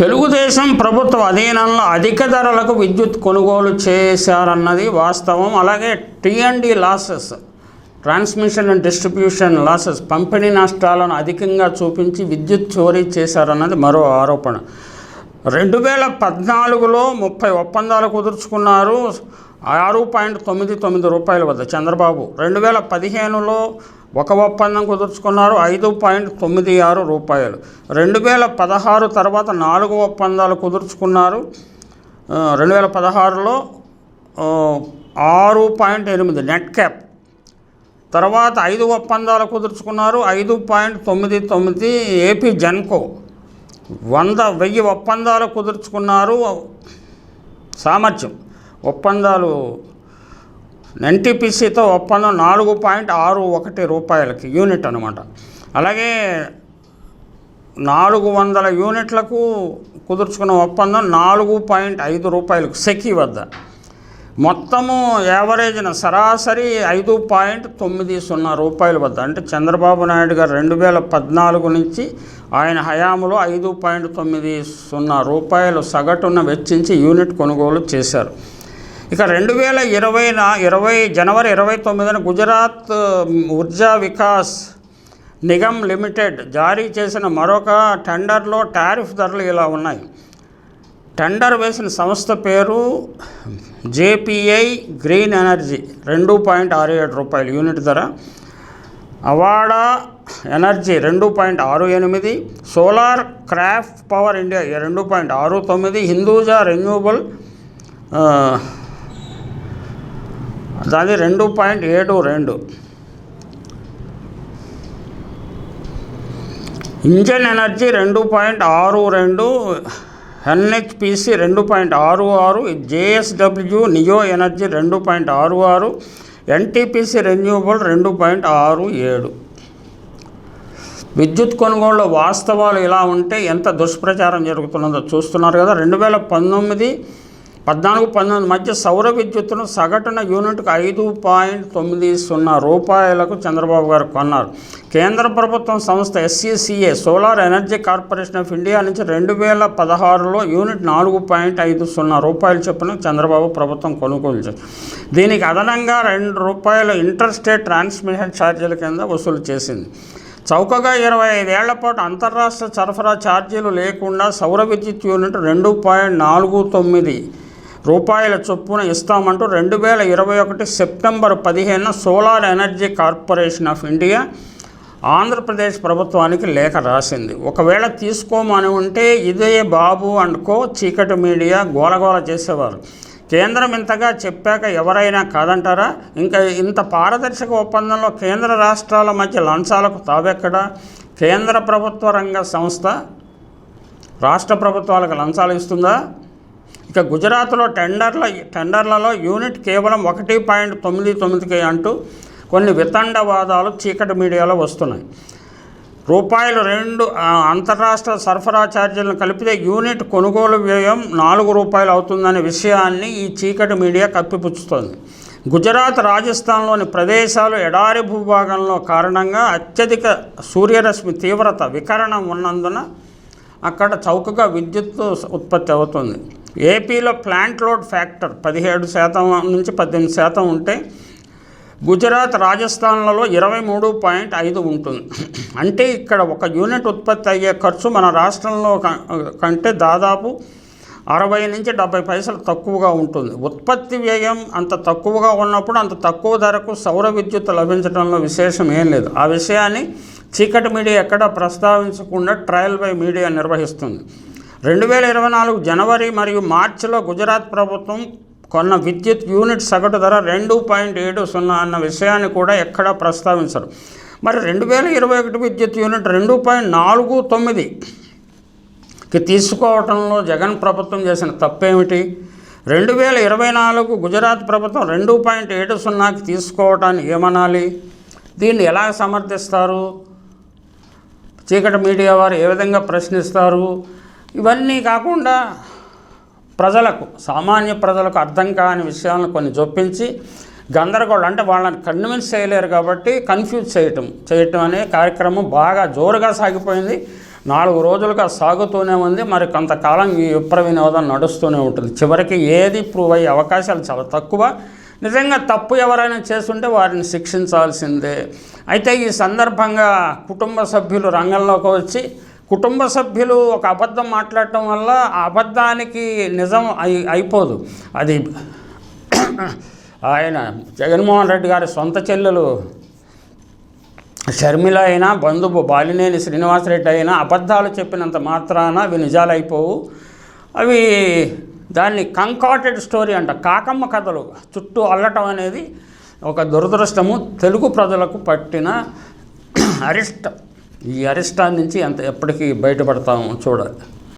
తెలుగుదేశం ప్రభుత్వ అధీనంలో అధిక ధరలకు విద్యుత్ కొనుగోలు చేశారన్నది వాస్తవం. అలాగే T and D losses transmission and distribution losses పంపిణీ నష్టాలను అధికంగా చూపించి విద్యుత్ చోరీ చేశారన్నది మరో ఆరోపణ. రెండు వేల పద్నాలుగులో ముప్పై ఒప్పందాలు కుదుర్చుకున్నారు. ఆరు పాయింట్ తొమ్మిది తొమ్మిది రూపాయల వద్ద చంద్రబాబు. రెండు వేల పదిహేనులో ఒక ఒప్పందం కుదుర్చుకున్నారు ఐదు పాయింట్ తొమ్మిది ఆరు రూపాయలు. రెండు వేల పదహారు తర్వాత నాలుగు ఒప్పందాలు కుదుర్చుకున్నారు. రెండు వేల పదహారులో ఆరు పాయింట్ ఎనిమిది నెట్ క్యాప్. తర్వాత ఐదు ఒప్పందాలు కుదుర్చుకున్నారు. ఐదు పాయింట్ తొమ్మిది తొమ్మిది ఏపీ జన్కో. వంద వెయ్యి ఒప్పందాలు కుదుర్చుకున్నారు. సామర్థ్యం. ఒప్పందాలు ఎన్టీపీసీతో ఒప్పందం నాలుగు పాయింట్ ఆరు ఒకటి రూపాయలకి యూనిట్ అనమాట అలాగే నాలుగు వందల యూనిట్లకు కుదుర్చుకున్న ఒప్పందం నాలుగు పాయింట్ ఐదు రూపాయలకు సెకి వద్ద. మొత్తము యావరేజ్న సరాసరి ఐదు పాయింట్ తొమ్మిది సున్నా రూపాయల వద్ద. అంటే చంద్రబాబు నాయుడు గారు రెండు వేల పద్నాలుగు నుంచి ఆయన హయాంలో ఐదు పాయింట్ తొమ్మిది సున్నా రూపాయలు సగటున వెచ్చించి యూనిట్ కొనుగోలు చేశారు. ఇక రెండు వేల ఇరవైన ఇరవై జనవరి ఇరవై తొమ్మిదిన గుజరాత్ ఊర్జా వికాస్ నిగమ్ లిమిటెడ్ జారీ చేసిన మరొక టెండర్లో టారిఫ్ ధరలు ఇలా ఉన్నాయి. టెండర్ వేసిన సంస్థ పేరు జేపీఐ గ్రీన్ ఎనర్జీ రెండు పాయింట్ ఆరు ఏడు రూపాయలు యూనిట్ ధర. అవాడా ఎనర్జీ రెండు పాయింట్ ఆరు ఎనిమిది. సోలార్ క్రాఫ్ట్ పవర్ ఇండియా రెండు పాయింట్ ఆరు తొమ్మిది. హిందూజా రెన్యూబుల్ దాని అది రెండు పాయింట్ ఏడు రెండు. ఇంజన్ ఎనర్జీ రెండు పాయింట్ ఆరు రెండు ఎన్హెచ్పిసి రెండు పాయింట్ ఆరు ఆరు జేఎస్డబ్ల్యూ నియో ఎనర్జీ రెండు పాయింట్ ఆరు ఆరు ఎన్టీపీసీ రెన్యూబుల్ రెండు పాయింట్ ఆరు ఏడు. విద్యుత్ కొనుగోలులో వాస్తవాలు ఇలా ఉంటే ఎంత దుష్ప్రచారం జరుగుతున్నదో చూస్తున్నారు కదా. రెండు వేల పంతొమ్మిది పద్నాలుగు పంతొమ్మిది మధ్య సౌర విద్యుత్తును సగటున యూనిట్కు ఐదు పాయింట్ తొమ్మిది సున్నా రూపాయలకు చంద్రబాబు గారు కొన్నారు. కేంద్ర ప్రభుత్వం సంస్థ SECI solar energy corporation of India నుంచి రెండు వేల పదహారులో యూనిట్ నాలుగు పాయింట్ ఐదు సున్నా రూపాయలు చొప్పున చంద్రబాబు ప్రభుత్వం కొనుగోలు చేసింది. దీనికి అదనంగా రెండు రూపాయల ఇంటర్స్టేట్ ట్రాన్స్మిషన్ ఛార్జీల కింద వసూలు చేసింది. చౌకగా ఇరవై ఐదేళ్ళ పాటు అంతర్రాష్ట్ర సరఫరా ఛార్జీలు లేకుండా సౌర విద్యుత్ యూనిట్ రెండు పాయింట్ నాలుగు తొమ్మిది రూపాయల చొప్పున ఇస్తామంటూ రెండు వేల ఇరవై ఒకటి సెప్టెంబర్ పదిహేను solar energy corporation of India Andhra Pradesh ప్రభుత్వానికి లేఖ రాసింది. ఒకవేళ తీసుకోమని ఉంటే ఇదే బాబు అండ్ కో చీకటి మీడియా గోలగోల చేసేవారు. కేంద్రం ఇంతగా చెప్పాక ఎవరైనా కాదంటారా? ఇంకా ఇంత పారదర్శక ఒప్పందంలో కేంద్ర రాష్ట్రాల మధ్య లంచాలకు తావెక్కడా? కేంద్ర ప్రభుత్వ రంగ సంస్థ రాష్ట్ర ప్రభుత్వాలకు లంచాలు ఇస్తుందా? ఇక గుజరాత్లో టెండర్ల టెండర్లలో యూనిట్ కేవలం ఒకటి పాయింట్ తొమ్మిది తొమ్మిదికి అంటూ కొన్ని వితండవాదాలు చీకటి మీడియాలో వస్తున్నాయి. రూపాయలు రెండు అంతరాష్ట్ర సరఫరా ఛార్జీలను కలిపితే యూనిట్ కొనుగోలు వ్యయం నాలుగు రూపాయలు అవుతుందనే విషయాన్ని ఈ చీకటి మీడియా కప్పిపుచ్చుతోంది. గుజరాత్ రాజస్థాన్లోని ప్రదేశాలు ఎడారి భూభాగంలో కారణంగా అత్యధిక సూర్యరశ్మి తీవ్రత వికరణం ఉన్నందున అక్కడ చౌకగా విద్యుత్ ఉత్పత్తి అవుతుంది. ఏపీలో ప్లాంట్ లోడ్ ఫ్యాక్టర్ పదిహేడు శాతం నుంచి పద్దెనిమిది శాతం ఉంటే గుజరాత్ రాజస్థాన్లలో ఇరవై మూడు పాయింట్ ఐదు ఉంటుంది. అంటే ఇక్కడ ఒక యూనిట్ ఉత్పత్తి అయ్యే ఖర్చు మన రాష్ట్రంలో క- కంటే దాదాపు అరవై నుంచి డెబ్బై పైసలు తక్కువగా ఉంటుంది. ఉత్పత్తి వ్యయం అంత తక్కువగా ఉన్నప్పుడు అంత తక్కువ ధరకు సౌర విద్యుత్ లభించడంలో విశేషం ఏం లేదు. ఆ విషయాన్ని చీకటి మీడియా ఎక్కడా ప్రస్తావించకుండా ట్రయల్ బై మీడియా నిర్వహిస్తుంది. రెండు వేల ఇరవై నాలుగు జనవరి మరియు మార్చిలో గుజరాత్ ప్రభుత్వం కొన్న విద్యుత్ యూనిట్ సగటు ధర రెండు పాయింట్ ఏడు సున్నా అన్న విషయాన్ని కూడా ఎక్కడా ప్రస్తావించరు. మరి రెండు వేల ఇరవై ఒకటి విద్యుత్ యూనిట్ రెండు పాయింట్ నాలుగు తొమ్మిదికి తీసుకోవటంలో జగన్ ప్రభుత్వం చేసిన తప్పేమిటి? రెండు వేల ఇరవై నాలుగు గుజరాత్ ప్రభుత్వం రెండు పాయింట్ ఏడు సున్నాకి తీసుకోవటాన్ని ఏమనాలి? దీన్ని ఎలా సమర్థిస్తారు? చీకటి మీడియా వారు ఏ విధంగా ప్రశ్నిస్తారు? ఇవన్నీ కాకుండా ప్రజలకు సామాన్య ప్రజలకు అర్థం కాని విషయాలను కొన్ని చొప్పించి గందరగోళం అంటే వాళ్ళని కన్విన్స్ చేయలేరు కాబట్టి కన్ఫ్యూజ్ చేయటం. చేయటం అనే కార్యక్రమం బాగా జోరుగా సాగిపోయింది. నాలుగు రోజులుగా సాగుతూనే ఉంది. మరి కొంతకాలం ఈ విప్ర వినోదం నడుస్తూనే ఉంటుంది. చివరికి ఏది ప్రూవ్ అయ్యే అవకాశాలు చాలా తక్కువ. నిజంగా తప్పు ఎవరైనా చేస్తుంటే వారిని శిక్షించాల్సిందే. అయితే ఈ సందర్భంగా కుటుంబ సభ్యులు రంగంలోకి వచ్చి కుటుంబ సభ్యులు ఒక అబద్ధం మాట్లాడటం వల్ల ఆ అబద్ధానికి నిజం అయి అయిపోదు. అది ఆయన జగన్మోహన్ రెడ్డి గారి సొంత చెల్లెలు షర్మిల అయినా బంధువు బాలినేని శ్రీనివాసరెడ్డి అయినా అబద్ధాలు చెప్పినంత మాత్రాన అవి అయిపోవు అవి దాన్ని కంకాటెడ్ స్టోరీ అంట. కాకమ్మ కథలు చుట్టూ అల్లటం అనేది ఒక దురదృష్టము. తెలుగు ప్రజలకు పట్టిన అరిష్టం ఈ అరిష్టాన్ని నుంచి ఎంత ఎప్పటికీ బయటపడతాము చూడాలి.